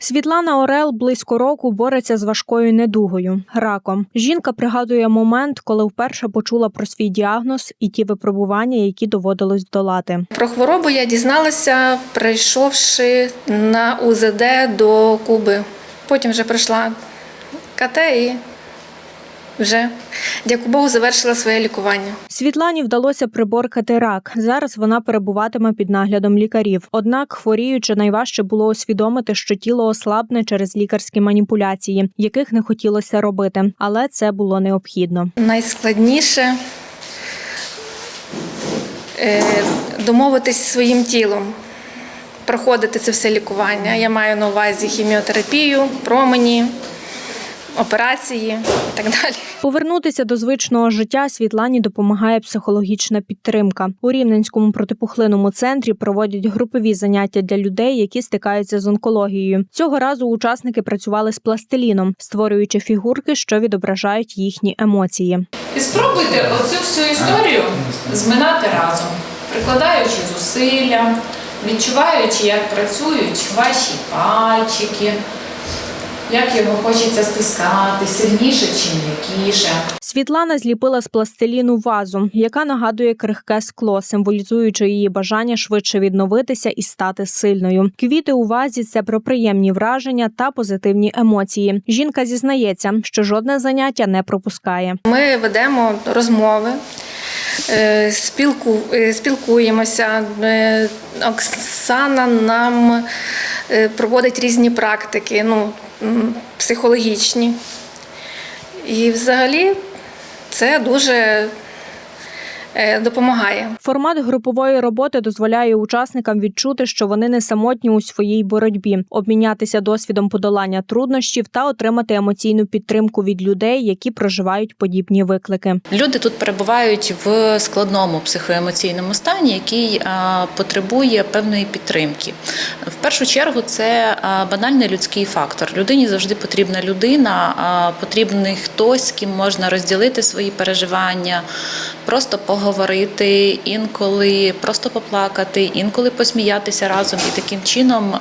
Світлана Орел близько року бореться з важкою недугою раком. Жінка пригадує момент, коли вперше почула про свій діагноз і ті випробування, які доводилось долати. Про хворобу я дізналася, прийшовши на УЗД до Куби. Потім вже прийшла КТ і вже, дякую Богу, завершила своє лікування. Світлані вдалося приборкати рак. Зараз вона перебуватиме під наглядом лікарів. Однак, хворіючи, найважче було усвідомити, що тіло ослабне через лікарські маніпуляції, яких не хотілося робити, але це було необхідно. Найскладніше е, домовитись зі своїм тілом, проходити це все лікування. Я маю на увазі хіміотерапію, промені, операції і так далі. Повернутися до звичного життя Світлані допомагає психологічна підтримка. У Рівненському протипухлинному центрі проводять групові заняття для людей, які стикаються з онкологією. Цього разу учасники працювали з пластиліном, створюючи фігурки, що відображають їхні емоції. І спробуйте оцю всю історію зминати разом, прикладаючи зусилля, відчуваючи, як працюють ваші пальчики, як його хочеться стискати, сильніше чи м'якіше. Світлана зліпила з пластиліну вазу, яка нагадує крихке скло, символізуючи її бажання швидше відновитися і стати сильною. Квіти у вазі це про приємні враження та позитивні емоції. Жінка зізнається, що жодне заняття не пропускає. Ми ведемо розмови, е, спілку, е, спілкуємося. Е, Оксана нам проводить різні практики, ну, психологічні. І взагалі це дуже допомагає. Формат групової роботи дозволяє учасникам відчути, що вони не самотні у своїй боротьбі, обмінятися досвідом подолання труднощів та отримати емоційну підтримку від людей, які проживають подібні виклики. Люди тут перебувають в складному психоемоційному стані, який потребує певної підтримки. В першу чергу це банальний людський фактор. Людині завжди потрібна людина, потрібний хтось, з ким можна розділити свої переживання, просто поговорити, інколи просто поплакати, інколи посміятися разом і таким чином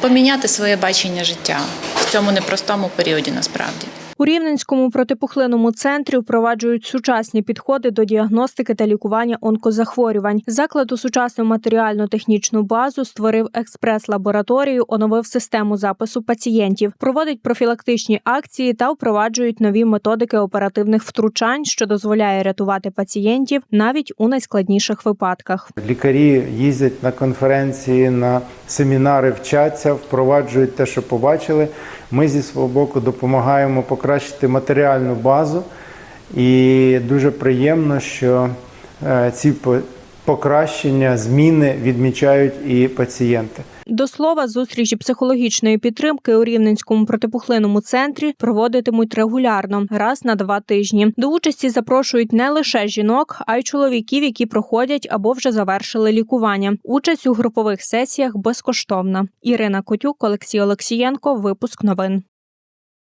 поміняти своє бачення життя в цьому непростому періоді насправді. У Рівненському протипухлинному центрі впроваджують сучасні підходи до діагностики та лікування онкозахворювань. Заклад у сучасну матеріально-технічну базу створив експрес-лабораторію, оновив систему запису пацієнтів, проводить профілактичні акції та впроваджують нові методики оперативних втручань, що дозволяє рятувати пацієнтів навіть у найскладніших випадках. Лікарі їздять на конференції, на семінари, вчаться, впроваджують те, що побачили. Ми зі свого боку допомагаємо покращити матеріальну базу, і дуже приємно, що е, ці покращення, зміни відмічають і пацієнти. До слова, зустрічі психологічної підтримки у Рівненському протипухлинному центрі проводитимуть регулярно раз на два тижні. До участі запрошують не лише жінок, а й чоловіків, які проходять або вже завершили лікування. Участь у групових сесіях безкоштовна. Ірина Котюк, Олексій Олексієнко. Випуск новин.